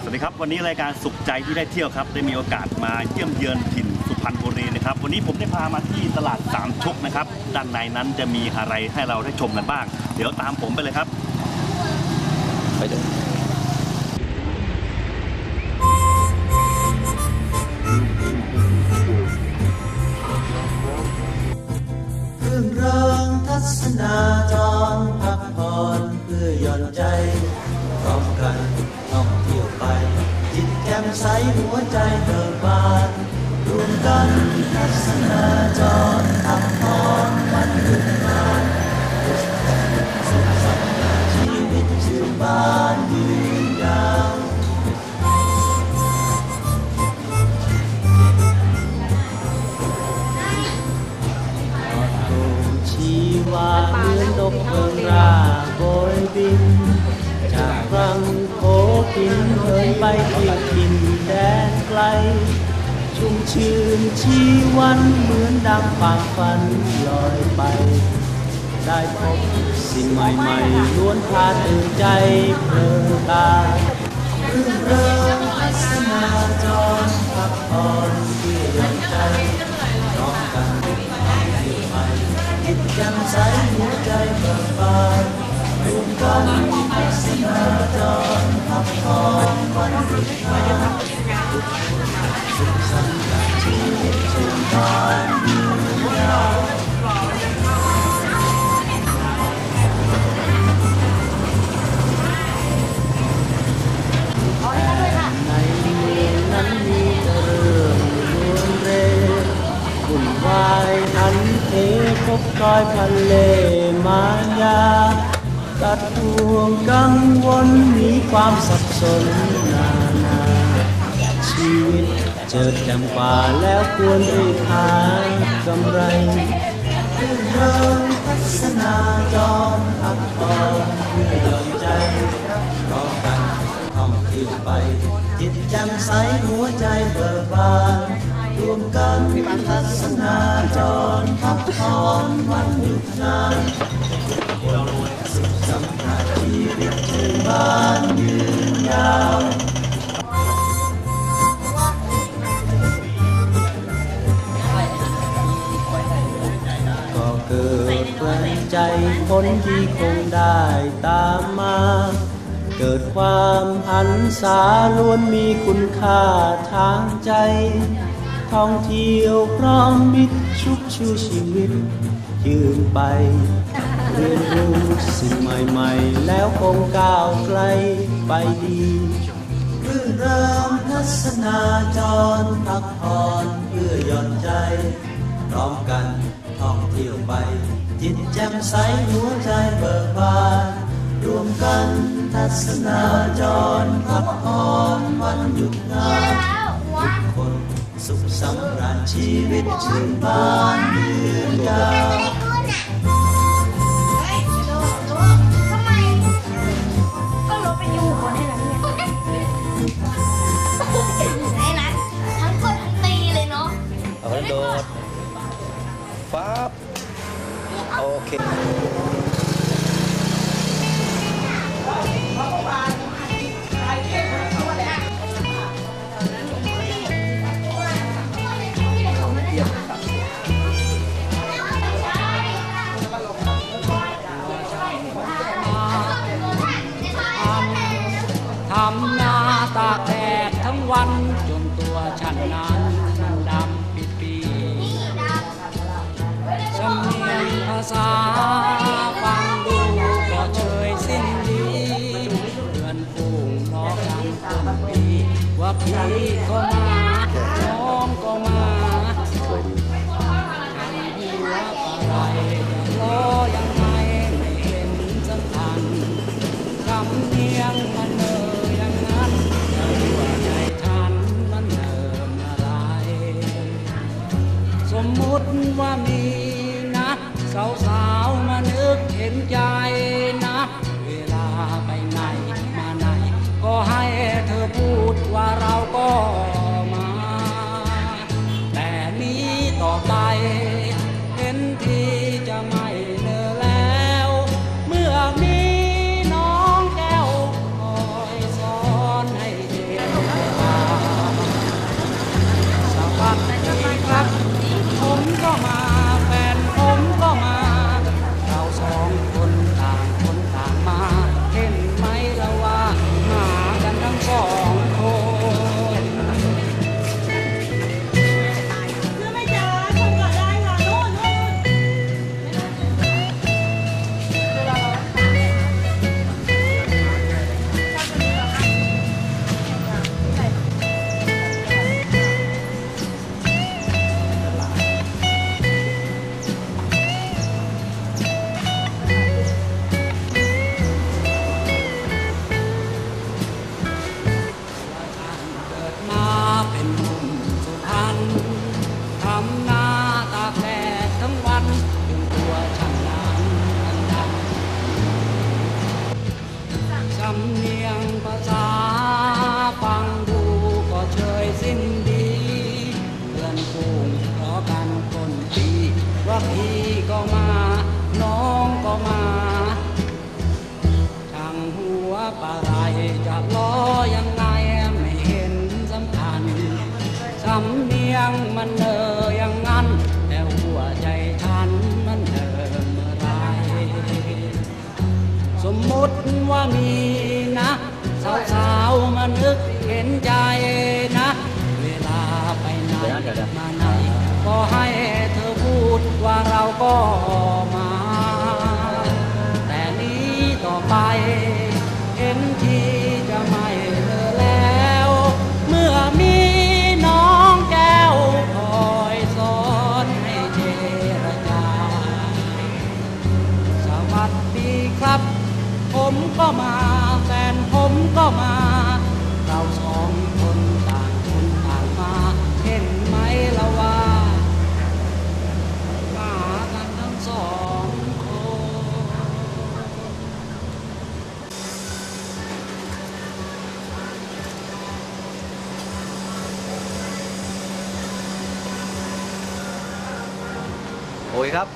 สวัสดีครับวันนี้รายการสุขใจที่ได้เที่ยวครับได้มีโอกาสมาเยี่ยมเยือนถิ่นสุพรรณบุรีนะครับวันนี้ผมได้พามาที่ตลาดสามชุกนะครับด้านในนั้นจะมีอะไรให้เราได้ชมกันบ้าง เดี๋ยวตามผมไปเลยครับ พร้อมกันต้องเที่ยวไป จิตแจ่มใสหัวใจเบิกบานรวมกันทัศนาจรทับทองมันหยุดมานสุขสันต์ชีวิตชื่นบาน ไปที่ยวทินแดนไกล ชุ่มชื่นชีวันเหมือนดังความฝันลอยไป ได้พบสิ่งใหม่ๆล้วนพาตื่นใจเพลินตาเรื่องราวทัศนาจรพักผ่อนเพื่อหย่อนใจร้องกันจิตแจ่มใสหัวใจเบิกบานรวมกันทัศนา อยทะเลมายาตัดทวงกังวลมีความสับสนนานาชีวิตเจิดแจ่มกว่าแล้วควรรีบหากำไรเรื่องราวทัศนาจรพักผ่อนเพื่อหย่อนใจรอกันท่องเที่ยวไป จิตแจ่มใสหัวใจเบิกบาน รวมกันทัศนาจรพักผ่อนวันหยุดงานสุขสันต์ชีวิตชื่นบานยืนยาวก็เกิดแรงใจผลที่คงได้ตามมาเกิดความหันษาล้วนมีคุณค่าทางใจ ท่องเที่ยวพร้อมมิตรชุบชูชีวิต ยืนไป เรียนรู้สิ่งใหม่ๆ แล้วคงก้าวไกลไปดีเรื่องราวทัศนาจรพักผ่อนเพื่อย่อนใจ พร้อมกันท่องเที่ยวไป จิตแจ่มใสหัวใจเบิกบานรวมกันทัศนาจรพักผ่อนวันหยุดงานทุกคน สุขสำราญชีวิตชื่นบานยือนยาวำนาตากแดดทั้งวันจนตัวฉันนั้นดำปีปีสำเนียงภาษาฟังดูก็เฉยสิ้นดีเพื่อนฝูงนอกันต้นปีว่าพี่ก็มาน้องก็มา ปลาไหลจะล้อยังไงไม่เห็นสำคัญสำเนียงมันเนออย่างนั้น แต่หัวใจฉันมันเดิมเมื่อไรสมมติว่ามีนะ สาวๆมานึกเห็นใจนะ เวลาไปไหนมาไหนก็ให้เธอพูดว่าเราก็มา ก็มาแฟนผมก็มา เราสองคนต่างคนต่างมา เห็นไหมละว่ามากันทั้งสองคน โอ้ยครับ